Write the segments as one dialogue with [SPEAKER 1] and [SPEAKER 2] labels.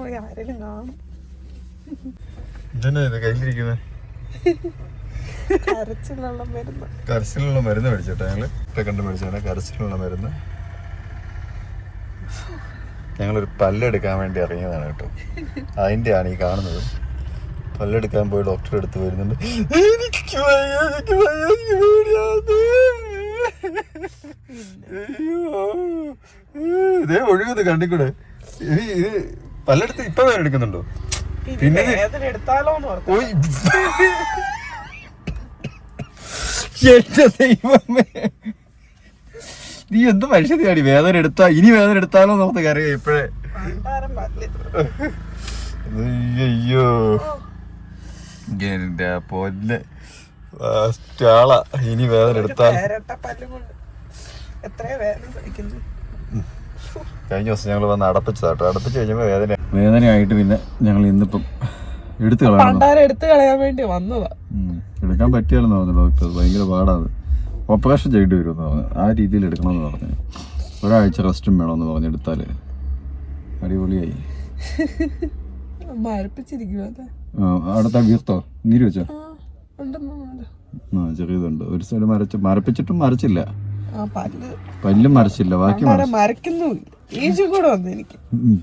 [SPEAKER 1] ആരെങ്കിലും കാണും. കരച്ചിലുള്ള മരുന്ന്.
[SPEAKER 2] കരച്ചിലുള്ള മരുന്ന് മേടിച്ചോട്ടെ ഞങ്ങൾ? കണ്ട് മേടിച്ചാണ് കരച്ചിലുള്ള മരുന്ന്. ഞങ്ങളൊരു പല്ലെടുക്കാൻ വേണ്ടി ഇറങ്ങിയതാണ് കേട്ടോ. അതിന്റെയാണ് ഈ കാണുന്നത്. പല്ലെടുക്കാൻ പോയി ഡോക്ടറെ അടുത്ത് വരുന്നുണ്ട്. എനിക്ക്. ഇതേ ഒഴുകുന്നത് കണ്ടിക്കൂടെ? ഇത് ഇത് പല്ലെടുത്ത് ഇപ്പൊ എടുക്കുന്നുണ്ടോ?
[SPEAKER 1] പിന്നെ.
[SPEAKER 2] എന്റെ ദൈവമേ. നീ എന്ത് മനുഷ്യനെയാടി വേദന എടുത്താ ഇനി വേദന എടുത്താലോ നമുക്ക് കാര്യം ഇപ്പഴേ. അയ്യോ എന്റെ പൊന്നെ. ഇനി വേദന എടുത്താൽ.
[SPEAKER 1] എത്രയോ വേദന സഹിക്കുന്നു
[SPEAKER 2] കഴിഞ്ഞ ദിവസം ഞങ്ങൾ വന്ന് അടപ്പിച്ചതാട്ടോ. അടപ്പിച്ച് കഴിഞ്ഞപ്പോ വേദന വേദനയായിട്ട് പിന്നെ ഞങ്ങൾ ഇന്നിപ്പം എടുത്തു കളയണം.
[SPEAKER 1] പണ്ടാരം എടുത്തു കളയാൻ വേണ്ടി വന്നതാ.
[SPEAKER 2] എടുക്കാൻ പറ്റിയാലെന്ന് പറഞ്ഞു ഡോക്ടർ. ഭയങ്കര പാടാണ് ഓപ്പറേഷൻ ചെയ്യേണ്ടി വരുമെന്ന് പറഞ്ഞു. ആ രീതിയിൽ എടുക്കണമെന്ന് പറഞ്ഞു. ഒരാഴ്ച റെസ്റ്റും വേണമെന്ന് പറഞ്ഞു എടുത്താൽ അടിപൊളിയായി. അടുത്ത വീർത്തോ? നീര് വെച്ചോ?
[SPEAKER 1] ആ
[SPEAKER 2] ചെറിയതുണ്ട്. ഒരു സൈഡ് മരച്ച് മരപ്പിച്ചിട്ടും മരച്ചില്ല.
[SPEAKER 1] പല്ല്.
[SPEAKER 2] പല്ലും മറിച്ചില്ല ബാക്കി
[SPEAKER 1] മറക്കുന്നു. മരക്കുന്നു ഈജും കൂടെ വന്നു എനിക്ക്.
[SPEAKER 2] ഉം.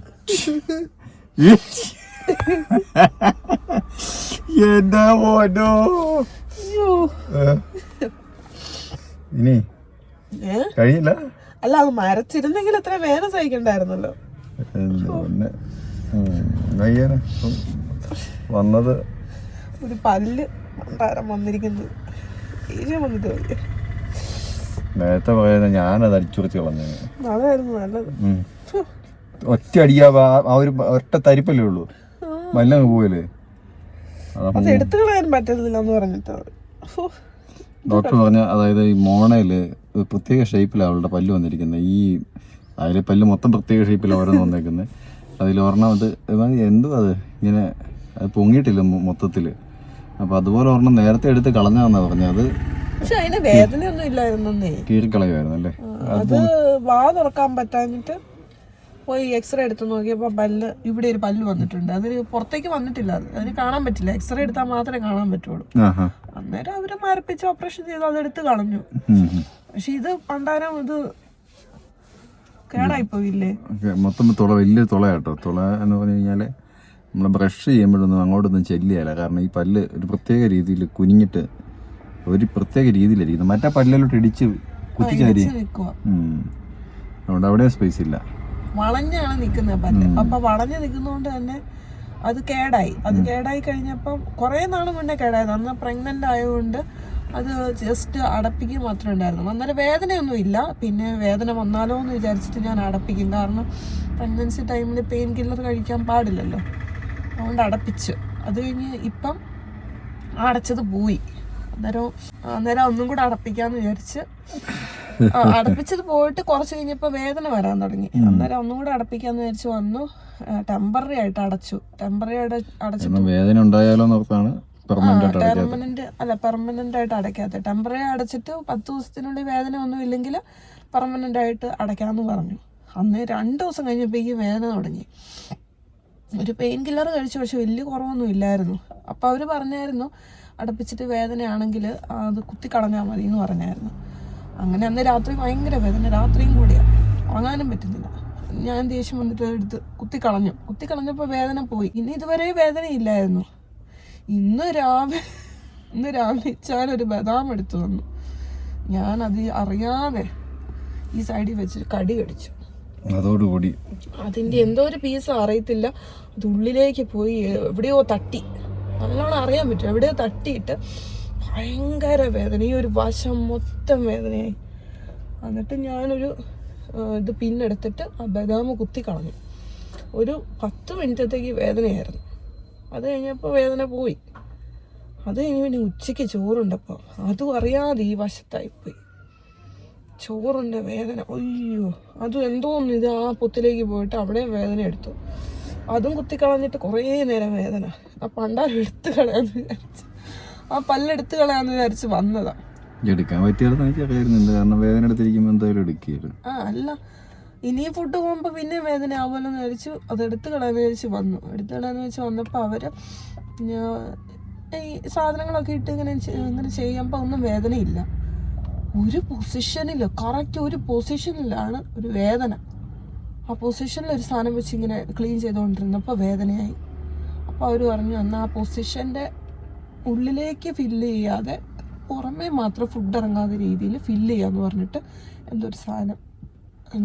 [SPEAKER 2] എന്താ മോനോ? ഇനി? കഴിയില്ല
[SPEAKER 1] അല്ല അത് മരച്ചിരുന്നെങ്കിൽ എത്ര വേദന സഹിക്കണ്ടായിരുന്നല്ലോ.
[SPEAKER 2] വന്നത്.
[SPEAKER 1] ഒരു പല്ല് വന്നിരിക്കുന്നത് ഈജ വന്നിട്ട്
[SPEAKER 2] നേരത്തെ പറയുന്നത് ഞാനത് അടിച്ചുറച്ച് കളഞ്ഞു.
[SPEAKER 1] അതായിരുന്നു നല്ലത്.
[SPEAKER 2] ഒറ്റ അടിയാ ആ- ഒരു ഒറ്റ തരിപ്പല്ലേ ഉള്ളൂ?
[SPEAKER 1] മല്ല
[SPEAKER 2] മല്ലങ്ങ് പോവല്ലേ?
[SPEAKER 1] അത് എടുത്തു കളയാൻ പറ്റത്തില്ല എന്ന് പറഞ്ഞിട്ട്.
[SPEAKER 2] ഡോക്ടർ പറഞ്ഞ അതായത് ഈ മോണയിൽ പ്രത്യേക ഷേപ്പിലാണ് അവളുടെ പല്ല് വന്നിരിക്കുന്നത് ഈ അതിലെ പല്ല് മൊത്തം പ്രത്യേക ഷേപ്പിലാണ് ഓരോന്ന് വന്നേക്കുന്നത് അതിൽ ഒരെണ്ണം അത് എന്തോ അത്? ഇങ്ങനെ അത് പൊങ്ങിയിട്ടില്ല മൊ- മൊത്തത്തിൽ? അപ്പൊ അതുപോലെ ഒരെണ്ണം നേരത്തെ എടുത്ത് കളഞ്ഞാന്നാ പറഞ്ഞത്. അത്
[SPEAKER 1] പക്ഷെ അതിന് വേദനയൊന്നും ഇല്ലായിരുന്നേ
[SPEAKER 2] കീറിക്കളയുമായിരുന്നു അല്ലേ
[SPEAKER 1] അത് വാ തുറക്കാൻ പറ്റാഞ്ഞിട്ട് പോയി എക്സ്റേ എടുത്ത് നോക്കിയപ്പോ പല്ല് ഇവിടെ ഒരു പല്ല് വന്നിട്ടുണ്ട്. അതിന് പുറത്തേക്ക് വന്നിട്ടില്ല. അത് അതിന് കാണാൻ പറ്റില്ല. എക്സ്റേ എടുത്താൽ മാത്രമേ കാണാൻ പറ്റുള്ളൂ. അന്നേരം അവർ മരപ്പിച്ച് ഓപ്പറേഷൻ ചെയ്ത് അതെടുത്ത് കളഞ്ഞു. പക്ഷെ ഇത് പണ്ടാരം ഇത് കേടായി പോയില്ലേ
[SPEAKER 2] മൊത്തം തുള വലിയ തുളയാട്ടോ തുള എന്ന് പറഞ്ഞു നമ്മൾ ബ്രഷ് ചെയ്യുമ്പോഴൊന്നും അങ്ങോട്ടൊന്നും ചെല്ലുകയില്ല കാരണം ഈ പല്ല് ഒരു പ്രത്യേക രീതിയിൽ കുനിഞ്ഞിട്ട് ഒരു പ്രത്യേക രീതിയിലായിരിക്കും. മറ്റേ പല്ലിലോട്ട് ഇടിച്ച് കുത്തിച്ചാരി. അതുകൊണ്ട് അവിടെ സ്പേസ് ഇല്ല.
[SPEAKER 1] വളഞ്ഞാണ് നിൽക്കുന്നത് പല്ല്. അപ്പൊ വളഞ്ഞു നിൽക്കുന്നതുകൊണ്ട് തന്നെ അത് കേടായി. അത് കേടായി കഴിഞ്ഞപ്പം കുറേ നാൾ മുന്നേ കേടായത് അന്ന് പ്രഗ്നന്റ് ആയതുകൊണ്ട് അത് ജസ്റ്റ് അടപ്പിക്കുക മാത്രമേ ഉണ്ടായിരുന്നു അന്നേരം വേദനയൊന്നും ഇല്ല. പിന്നെ വേദന വന്നാലോ എന്ന് വിചാരിച്ചിട്ട് ഞാൻ അടപ്പിക്കും. കാരണം പ്രഗ്നൻസി ടൈമിൽ പെയിൻ കില്ലർ കഴിക്കാൻ പാടില്ലല്ലോ. അതുകൊണ്ട് അടപ്പിച്ചു. അത് കഴിഞ്ഞ് ഇപ്പം അടച്ചത് പോയി. അന്നേരം അന്നേരം ഒന്നും കൂടെ അടപ്പിക്കാന്ന് വിചാരിച്ച് അടപ്പിച്ചത് പോയിട്ട് കുറച്ച് കഴിഞ്ഞപ്പോ വേദന വരാൻ തുടങ്ങി. അന്നേരം ഒന്നും കൂടെ അടപ്പിക്കാന്ന് വിചാരിച്ച് വന്നു. ടെമ്പററി ആയിട്ട് അടച്ചു. ടെമ്പററി ആയിട്ട് അടച്ചു
[SPEAKER 2] വേദന ഉണ്ടായാലോ പെർമനന്റ്
[SPEAKER 1] അല്ല പെർമനന്റ് ആയിട്ട് അടയ്ക്കാത്ത. ടെമ്പററി അടച്ചിട്ട് പത്ത് ദിവസത്തിനുള്ളിൽ വേദന ഒന്നും ഇല്ലെങ്കിൽ പെർമനന്റ് ആയിട്ട് അടയ്ക്കാന്ന് പറഞ്ഞു. അന്ന് രണ്ട് ദിവസം കഴിഞ്ഞപ്പോഴേക്ക് വേദന തുടങ്ങി. ഒരു പെയിൻ കില്ലർ കഴിച്ചു പക്ഷെ വലിയ കുറവൊന്നും ഇല്ലായിരുന്നു. അപ്പോൾ അവർ പറഞ്ഞായിരുന്നു അടപ്പിച്ചിട്ട് വേദനയാണെങ്കിൽ അത് കുത്തി കളഞ്ഞാൽ മതി എന്ന് പറഞ്ഞായിരുന്നു. അങ്ങനെ അന്ന് രാത്രി ഭയങ്കര വേദന. രാത്രിയും കൂടിയാണ് ഉറങ്ങാനും പറ്റുന്നില്ല. ഞാൻ ദേഷ്യം വന്നിട്ട് എടുത്ത് കുത്തിക്കളഞ്ഞു കുത്തിക്കളഞ്ഞപ്പോൾ കുത്തി കളഞ്ഞപ്പോൾ വേദന പോയി. ഇനി ഇതുവരെ വേദന ഇല്ലായിരുന്നു ഇന്ന് രാവിലെ ഇന്ന് രാവിലെ ഇച്ചാൻ ഒരു ബദാം എടുത്തു തന്നു. ഞാനത് അറിയാതെ ഈ സൈഡിൽ വെച്ച് കടി കടിച്ചു.
[SPEAKER 2] അതോടുകൂടി.
[SPEAKER 1] അതിന്റെ എന്തോ ഒരു പീസ് അറിയത്തില്ല. അത് ഉള്ളിലേക്ക് പോയി എവിടെയോ തട്ടി. നല്ലോണം അറിയാൻ പറ്റും. എവിടെ തട്ടിയിട്ട് ഭയങ്കര വേദന. ഈ ഒരു വശം മൊത്തം വേദനയായി. എന്നിട്ട് ഞാനൊരു ഇത് പിന്നെടുത്തിട്ട് ആ ബദാമ കുത്തി കളഞ്ഞു. ഒരു പത്ത് മിനിറ്റത്തേക്ക് വേദനയായിരുന്നു. അത് കഴിഞ്ഞപ്പോൾ വേദന പോയി. അത് കഴിഞ്ഞ് പിന്നെ ഉച്ചയ്ക്ക് ചോറുണ്ടപ്പോൾ അതും അറിയാതെ ഈ വശത്തായിപ്പോയി ചോറിന്റെ വേദന. അയ്യോ. അതും എന്തോന്ന് ഇത് ആ പൊത്തിലേക്ക് പോയിട്ട് അവിടെ വേദന എടുത്തു. അതും കുത്തിക്കളഞ്ഞിട്ട് കുറേ നേരം വേദന. ആ പണ്ടാരം എടുത്ത് കളയാന്ന് വിചാരിച്ചു. ആ പല്ലെടുത്ത് കളയാന്ന് വിചാരിച്ച് വന്നതാ.
[SPEAKER 2] എടുക്കാൻ കാരണം വേദന എടുത്തിരിക്കുമ്പോൾ എന്തായാലും എടുക്കുകയില്ല
[SPEAKER 1] ആ അല്ല. ഇനി ഫുഡ് പോകുമ്പോൾ പിന്നെ വേദന ആവുമല്ലോ എന്ന് വിചാരിച്ചു അത് എടുത്തു കളയാന്ന് വിചാരിച്ച് വന്നു. എടുത്തു കളയാന്ന് വെച്ച് വന്നപ്പോൾ അവർ ഈ സാധനങ്ങളൊക്കെ ഇട്ട് ഇങ്ങനെ ഇങ്ങനെ ചെയ്യുമ്പോൾ ഒന്നും വേദനയില്ല. ഒരു പൊസിഷനില്ല കറക്റ്റ് ഒരു പൊസിഷനിലാണ് ഒരു വേദന. ആ പൊസിഷനിൽ ഒരു സാധനം വെച്ച് ഇങ്ങനെ ക്ലീൻ ചെയ്തുകൊണ്ടിരുന്നപ്പോൾ വേദനയായി. അപ്പോൾ അവർ പറഞ്ഞു എന്നാൽ ആ പൊസിഷന്റെ ഉള്ളിലേക്ക് ഫില്ല് ചെയ്യാതെ പുറമേ മാത്രം ഫുഡ് ഇറങ്ങാത്ത രീതിയിൽ ഫില്ല് ചെയ്യാന്ന് പറഞ്ഞിട്ട് എന്തൊരു സാധനം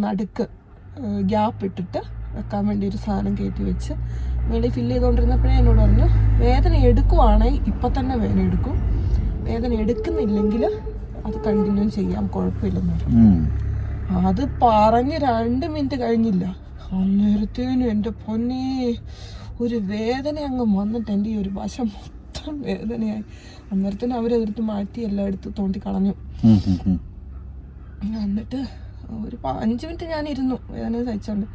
[SPEAKER 1] നടുക്ക് ഗ്യാപ്പ് ഇട്ടിട്ട് വെക്കാൻ വേണ്ടി ഒരു സാധനം കയറ്റി വെച്ച് മേളിൽ ഫില്ല് ചെയ്തുകൊണ്ടിരുന്നപ്പോഴേ എന്നോട് പറഞ്ഞു വേദന എടുക്കുവാണെങ്കിൽ ഇപ്പം തന്നെ വേദന എടുക്കും. വേദന എടുക്കുന്നില്ലെങ്കിൽ അത് കണ്ടിന്യൂ ചെയ്യാം കുഴപ്പമില്ലെന്ന് പറഞ്ഞു. അത് പറഞ്ഞ് രണ്ട് മിനിറ്റ് കഴിഞ്ഞില്ല. അന്നേരത്തേനും എന്റെ പൊന്നെ ഒരു വേദന അങ്ങ് വന്നിട്ട് എന്റെ ഈ ഒരു വശം മൊത്തം വേദനയായി. അന്നേരത്തേനും അവരെതിർത്ത് മാറ്റി എല്ലാം എടുത്ത് തോണ്ടി കളഞ്ഞു. എന്നിട്ട് ഒരു അഞ്ച് മിനിറ്റ് ഞാൻ ഇരുന്നു വേദന സഹിച്ചോണ്ട്.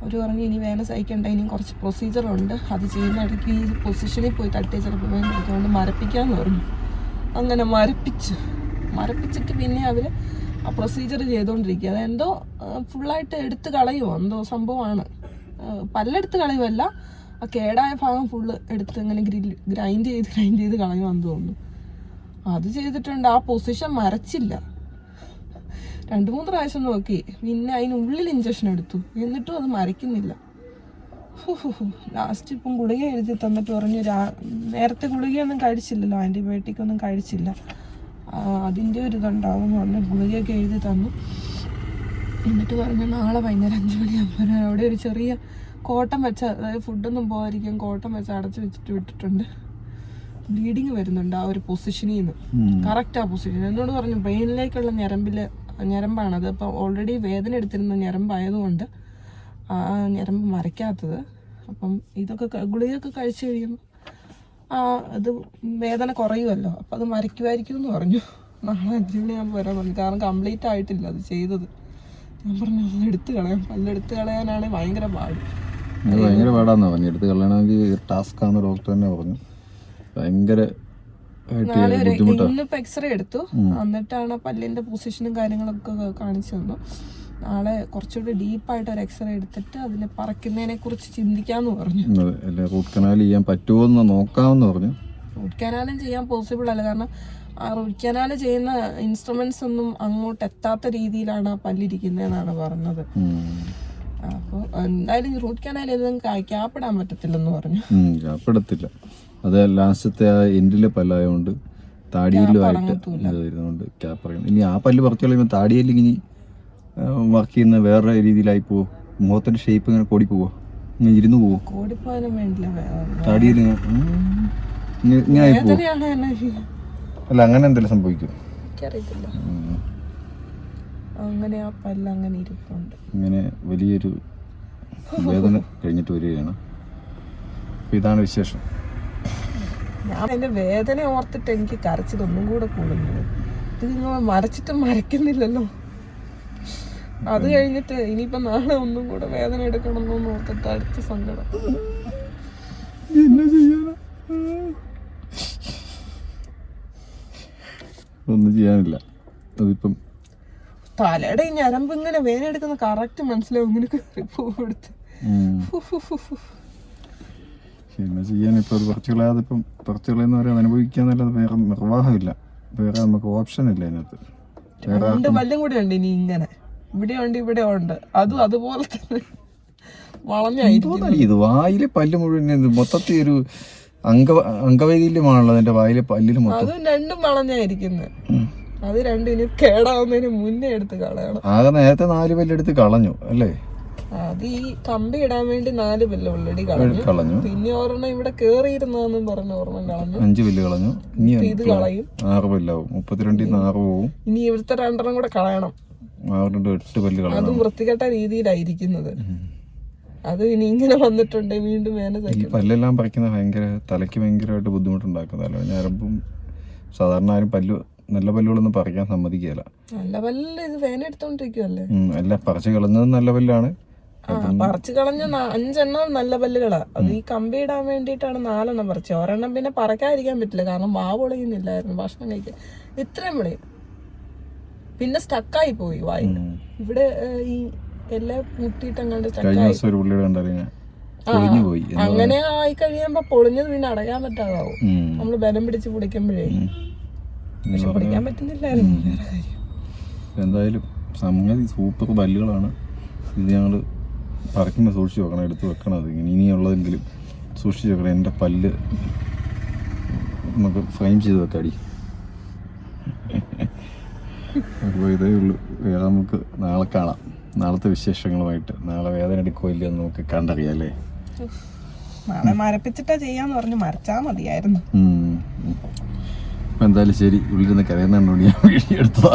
[SPEAKER 1] അവർ പറഞ്ഞു ഇനി വേദന സഹിക്കണ്ട ഇനിയും കുറച്ച് പ്രൊസീജിയറുണ്ട് അത് ചെയ്യുന്ന ഇടയ്ക്ക് ഈ പൊസിഷനിൽ പോയി തട്ടിയ ചിലപ്പോൾ വേദന അതുകൊണ്ട് മരപ്പിക്കാമെന്ന് പറഞ്ഞു. അങ്ങനെ മരപ്പിച്ച്. മരപ്പിച്ചിട്ട് പിന്നെ അവർ ആ പ്രൊസീജിയർ ചെയ്തുകൊണ്ടിരിക്കുക അതെന്തോ ഫുള്ളായിട്ട് എടുത്ത് കളയുമോ എന്തോ സംഭവമാണ്. ആ, പല്ലെടുത്ത് കളയുമല്ല ആ കേടായ ഭാഗം ഫുള്ള് എടുത്ത് ഇങ്ങനെ ഗ്രില്ല് ഗ്രൈൻഡ് ചെയ്ത് ഗ്രൈൻഡ് ചെയ്ത് കളയുമെന്ന് തോന്നുന്നു. അത് ചെയ്തിട്ടുണ്ട്. ആ പൊസിഷൻ മരച്ചില്ല രണ്ട് മൂന്ന് പ്രാവശ്യം നോക്കി. പിന്നെ അതിനുള്ളിൽ ഇഞ്ചക്ഷൻ എടുത്തു. എന്നിട്ടും അത് മരയ്ക്കുന്നില്ല ലാസ്റ്റ് ഇപ്പം ഗുളിക എഴുതി തന്നിട്ട് പറഞ്ഞു നേരത്തെ ഗുളികയൊന്നും കഴിച്ചില്ലല്ലോ. ആന്റിബയോട്ടിക് ഒന്നും കഴിച്ചില്ല. ആ, അതിന്റെ ഒരു ഇതുണ്ടാവും എന്ന് പറഞ്ഞ് ഗുളികയൊക്കെ എഴുതി തന്നു. എന്നിട്ട് പറഞ്ഞു നാളെ വൈകുന്നേരം അഞ്ച് മണിയാകുമ്പോൾ അവിടെ ഒരു ചെറിയ കോട്ടം വെച്ച അതായത് ഫുഡൊന്നും പോകാതിരിക്കാൻ കോട്ടം വെച്ച് അടച്ചു വെച്ചിട്ട് വിട്ടിട്ടുണ്ട്. ബ്ലീഡിങ് വരുന്നുണ്ട് ആ ഒരു പൊസിഷനിൽ നിന്ന്. കറക്റ്റ് ആ പൊസിഷൻ എന്നോട് പറഞ്ഞു ബ്രെയിനിലേക്കുള്ള ഞരമ്പിൽ ഞരമ്പാണ്. അത് അപ്പോൾ ഓൾറെഡി വേദന എടുത്തിരുന്ന ഞരമ്പായതുകൊണ്ട് ആ ഞരമ്പ് മരയ്ക്കാത്തത് അപ്പം ഇതൊക്കെ ഗുളികയൊക്കെ കഴിച്ചു കഴിയുമ്പോൾ ഇത് വേദന കുറയുമല്ലോ. അപ്പം അത് മരയ്ക്കുമായിരിക്കും എന്ന് പറഞ്ഞു. നാളെ അഞ്ച് മണിയാകുമ്പോൾ വരാൻ പറഞ്ഞു. കാരണം കംപ്ലീറ്റ് ആയിട്ടില്ല അത് ചെയ്തത്. ഞാൻ പറഞ്ഞു അത് എടുത്ത് കളയാം. പല്ലെടുത്ത് കളയാനാണ് ഭയങ്കര പാട്.
[SPEAKER 2] അത് ഭയങ്കര പാടാന്ന് പറഞ്ഞു. എടുത്ത് കളയണമെങ്കിൽ ടാസ്ക് ആണ് ഡോക്ടർ തന്നെ പറഞ്ഞു. ഭയങ്കര
[SPEAKER 1] ഇന്നിപ്പോ എക്സ്റേ എടുത്തു. എന്നിട്ടാണ് പല്ലിന്റെ പൊസിഷനും കാര്യങ്ങളൊക്കെ കാണിച്ചു തന്നു. നാളെ കുറച്ചുകൂടി ഡീപ്പായിട്ട് ഒരു എക്സ്റേ എടുത്തിട്ട് അതിനെ പറക്കുന്നതിനെ കുറിച്ച് ചിന്തിക്കാന്ന് പറഞ്ഞു.
[SPEAKER 2] റൂട്ട് കനാൽ ചെയ്യാൻ പറ്റുമോ എന്ന് നോക്കാമെന്ന് പറഞ്ഞു
[SPEAKER 1] റൂട്ട് കനാലും ചെയ്യാൻ പോസിബിൾ അല്ല. കാരണം ആ റൂട്ട് കനാൽ ചെയ്യുന്ന ഇൻസ്ട്രുമെന്റ്സ് ഒന്നും അങ്ങോട്ട് എത്താത്ത രീതിയിലാണ് ആ പല്ലിരിക്കുന്നതെന്നാണ് പറഞ്ഞത്. അപ്പോൾ എന്തായാലും റൂട്ട് കനാൽ ഇതും ക്യാപ്പിടാൻ പറ്റത്തില്ലെന്ന് പറഞ്ഞു.
[SPEAKER 2] ക്യാപ്പിടത്തില്ല അത് ലാസ്റ്റത്തെ ആ എൻഡിലെ പല്ലായതുകൊണ്ട് താടിയെല്ലുമായിട്ട് ഇത് വരുന്നതുകൊണ്ട് ക്യാപ്പ് ഇനി ആ പല്ല് പറിച്ചു കളയുമ്പോൾ താടിയെല്ലിങ്ങനെ വർക്ക് ചെയ്യുന്ന വേറെ രീതിയിലായി പോവോ മുഖത്തിന്റെ ഷേപ്പ് ഇങ്ങനെ കൂടി പോവോ? ഇങ്ങനെ ഇരുന്ന് പോവോ? താടിയിൽ ഇങ്ങനെ ആയി പോവോ? അല്ല അങ്ങനെ എന്തെങ്കിലും സംഭവിക്കും
[SPEAKER 1] അങ്ങനെ ആ പല്ല് അങ്ങനെ ഇരിപ്പുണ്ട്.
[SPEAKER 2] ഇങ്ങനെ വലിയൊരു വേദന കഴിഞ്ഞിട്ട് വരികയാണ്. ഇതാണ് വിശേഷം.
[SPEAKER 1] ഞാൻ എന്റെ വേദന ഓർത്തിട്ട് എനിക്ക് കരച്ചിലൊന്നും കൂടെ കൂടുന്നത് ഇത് നിങ്ങൾ മരച്ചിട്ട് മരക്കുന്നില്ലല്ലോ അത് കഴിഞ്ഞിട്ട് ഇനിയിപ്പോ നാളെ ഒന്നും കൂടെ വേദന എടുക്കണമെന്ന് ഓർത്തിട്ട് അടുത്ത സങ്കടം.
[SPEAKER 2] എന്നാ ഒന്നും ചെയ്യാനില്ല. അതിപ്പം
[SPEAKER 1] തലയുടെ ഈ ഞരമ്പ് ഇങ്ങനെ വേദന എടുക്കുന്ന കറക്റ്റ് മനസ്സിലാവും ഇങ്ങനെ കയറി പോവെടുത്ത്.
[SPEAKER 2] എന്നാ ചെയ്യാൻ ഇപ്പൊ അത് കളയാതെ ഇപ്പം കളയുന്നവരെ അനുഭവിക്കാന്നല്ലാതെ വേറെ നിർവാഹമില്ല. വേറെ നമുക്ക് ഓപ്ഷൻ ഇല്ല അതിനകത്ത്. വേറെ
[SPEAKER 1] പല്ലും കൂടെ ഉണ്ട് ഇനി ഇങ്ങനെ. ഇവിടെ ഉണ്ട് ഇവിടെ ഉണ്ട് അതും അതുപോലെ തന്നെ
[SPEAKER 2] തോന്നല ഇത് വായിലെ പല്ല് മുഴുവൻ മൊത്തത്തിൽ ഒരു അംഗ അംഗവൈകല്യമാണല്ലോ അതിന്റെ വായിലെ പല്ലിൽ മൊത്തം.
[SPEAKER 1] അതും രണ്ടും വളഞ്ഞായിരിക്കുന്നത് അത് രണ്ടും ഇനി കേടാവുന്നതിന് മുന്നേ എടുത്ത് കളയണം.
[SPEAKER 2] ആകെ നേരത്തെ നാല് പല്ലെടുത്ത് കളഞ്ഞു അല്ലേ?
[SPEAKER 1] അത് ഈ കമ്പി ഇടാൻ വേണ്ടി നാല് പല്ല് ഓൾറെഡി കളഞ്ഞു.
[SPEAKER 2] കളഞ്ഞു.
[SPEAKER 1] പിന്നെ ഒരെണ്ണം ഇവിടെ കേറിയിരുന്നെന്നും പറഞ്ഞ ഒരെണ്ണം കളഞ്ഞു.
[SPEAKER 2] അഞ്ച് പല്ല് കളഞ്ഞു. ഇനി
[SPEAKER 1] ഇത് കളയും.
[SPEAKER 2] ആറ് പല്ലാവും. മുപ്പത്തിരണ്ടിൽ നിന്ന് ആറ് പോവും.
[SPEAKER 1] ഇനി ഇവിടുത്തെ രണ്ടെണ്ണം കൂടെ കളയണം.
[SPEAKER 2] എട്ട് പല്ല് കളയണം
[SPEAKER 1] അതും വൃത്തികെട്ട രീതിയിലായിരിക്കുന്നത്. അത് ഇനി ഇങ്ങനെ വന്നിട്ടുണ്ട് വീണ്ടും വേന
[SPEAKER 2] ഈ പല്ലെല്ലാം പറിക്കുന്ന ഭയങ്കര തലയ്ക്ക് ഭയങ്കരമായിട്ട് ബുദ്ധിമുട്ടുണ്ടാക്കുന്നതല്ലോ ഞരമ്പും സാധാരണ ആരും പല്ല് നല്ല പല്ലുകളൊന്നും പറിക്കാൻ സമ്മതിക്കുകയില്ല.
[SPEAKER 1] നല്ല പല്ല് ഇത് വേന എടുത്തോണ്ടിരിക്കുവല്ലേ?
[SPEAKER 2] അല്ല പറിച്ചു കളഞ്ഞത് നല്ല പല്ലാണ്.
[SPEAKER 1] പറിച്ചു കളഞ്ഞ അഞ്ചെണ്ണം നല്ല പല്ലുകളാ. അത് ഈ കമ്പി ഇടാൻ വേണ്ടിയിട്ടാണ് നാലെണ്ണം പറിച്ചത്. ഒരെണ്ണം പിന്നെ പറക്കാതിരിക്കാൻ പറ്റില്ല കാരണം മാവ് ഒളിയുന്നില്ലായിരുന്നു ഭക്ഷണം കഴിക്കാൻ. ഇത്രയും വിളി പിന്നെ സ്റ്റക്കായി പോയി വായി ഇവിടെ ഈ എല്ലാം മുട്ടിയിട്ടങ്ങാണ്ട്
[SPEAKER 2] അങ്ങോട്ട്
[SPEAKER 1] സ്റ്റക്കായി അങ്ങനെ ആയി കഴിയുമ്പോ പൊളിഞ്ഞത് പിന്നെ അടയാൻ പറ്റാതാവും. നമ്മൾ ബലം പിടിച്ച് പിടിക്കുമ്പോഴേ പക്ഷെ പിടിക്കാൻ പറ്റുന്നില്ലായിരുന്നു.
[SPEAKER 2] എന്തായാലും സംഗതി സൂപ്പർ പല്ലുകളാണ്. ഇത് ഞങ്ങൾ പറിക്കുമ്പോൾ സൂക്ഷിച്ച് വെക്കണം എടുത്ത് വെക്കണം അത് ഇനി ഇനിയുള്ളതെങ്കിലും സൂക്ഷിച്ച് വെക്കണം. എന്റെ പല്ല് നമുക്ക് ഫ്രെയിം ചെയ്ത് വെക്കാടി. അപ്പോൾ ഇതേ ഉള്ളൂ. വേറെ നമുക്ക് നാളെ കാണാം. നാളത്തെ വിശേഷങ്ങളുമായിട്ട്. നാളെ വേദന എടുക്കുമല്ലോ എന്ന് നമുക്ക് കണ്ടറിയാം അല്ലേ?
[SPEAKER 1] നാളെ മരപ്പിച്ചിട്ടാ ചെയ്യാന്ന് പറഞ്ഞു. മരച്ചാ മതിയായിരുന്നു.
[SPEAKER 2] ഉം. അപ്പോൾ എന്തായാലും ശരി. ഉള്ളിരുന്ന് കരയുന്നുണ്ടോണ്ട് ഞാൻ വീഡിയോ എടുത്തതാ.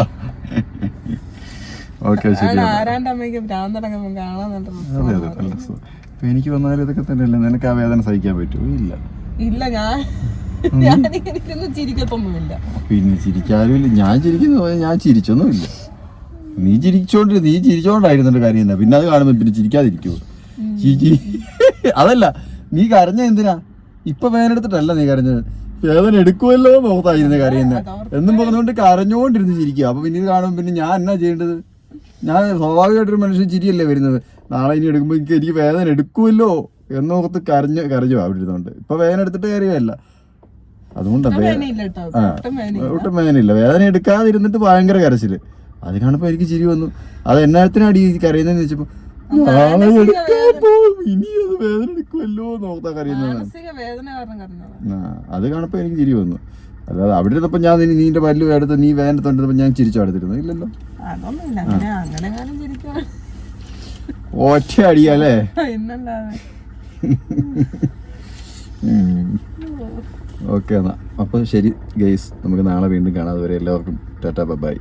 [SPEAKER 2] ഓക്കെ ശരി
[SPEAKER 1] ആരാന്റെ അമ്മയ്ക്ക് ഭ്രാന്തടങ്ങുമ്പോൾ കാണാന്നുണ്ട്
[SPEAKER 2] അതെ അതെ നല്ല രസം എനിക്ക് വന്നാലും ഇതൊക്കെ തന്നെയല്ലേ? നിനക്ക് ആ വേദന സഹിക്കാൻ പറ്റുമോ? ഇല്ല.
[SPEAKER 1] ഇല്ല ഞാൻ
[SPEAKER 2] പിന്നെ ചിരിക്കാനും ഇല്ല. ഞാൻ ചിരിക്കുന്ന. ഞാൻ ചിരിച്ചൊന്നുമില്ല. നീ ചിരിച്ചോണ്ടിരുന്ന നീ ചിരിച്ചോണ്ടായിരുന്നിട്ട് കാര്യം എന്താ? പിന്നെ അത് കാണുമ്പോ പിന്നെ ചിരിക്കാതിരിക്കുവോ? ചിരി അതല്ല നീ കരഞ്ഞ എന്തിനാ? ഇപ്പൊ വേനെടുത്തിട്ടല്ല നീ കരഞ്ഞത്. വേദന എടുക്കുമല്ലോ നോക്കായിരുന്നു കാര്യം തന്നെ എന്നും പറഞ്ഞുകൊണ്ട് കരഞ്ഞോണ്ടിരുന്ന് ചിരിക്കുക. അപ്പൊ പിന്നെ ഇത് കാണുമ്പോ പിന്നെ ഞാൻ എന്നാ ചെയ്യേണ്ടത്? ഞാൻ സ്വാഭാവികമായിട്ടൊരു മനുഷ്യൻ ചിരിയല്ലേ വരുന്നത്? നാളെ ഇനി എടുക്കുമ്പോ എനിക്ക് എനിക്ക് വേദന എടുക്കുമല്ലോ എന്നോർത്ത് കരഞ്ഞ് കരഞ്ഞു അവിടെ ഇരുന്നുകൊണ്ട് ഇപ്പൊ വേദന എടുത്തിട്ട് കാര്യമല്ല. ആ.
[SPEAKER 1] ഒട്ടും വേദന
[SPEAKER 2] ഒട്ടും വേദനയില്ല. വേദന എടുക്കാതിരുന്നിട്ട് ഭയങ്കര കരച്ചിൽ. അത് കാണുമ്പോ എനിക്ക് ചിരി വന്നു. അത് എന്നാത്തിനാടി കരയുന്നതെന്ന് വെച്ചപ്പോ നാളെ എടുക്കാൻ പോകും ഇനി അത് വേദന എടുക്കുമല്ലോ ആ, കാണപ്പോ എനിക്ക് ചിരി വന്നു. അല്ലാതെ അവിടെ ഇരുന്നപ്പോ ഞാൻ നിന്നെ നീന്റെ പല്ല് എടുത്ത് നീ വേദന തൊണ്ടിരുന്നപ്പോ ഞാൻ ചിരിച്ചു അടുത്തിരുന്നു ഇല്ലല്ലോ. ഒറ്റ അടിയല്ലേ ഓക്കെ എന്നാ. അപ്പൊ ശരി ഗെയ്സ് നമുക്ക് നാളെ വീണ്ടും കാണാം. അതുവരെ എല്ലാവർക്കും ടാറ്റാ ബൈ
[SPEAKER 1] ബൈ.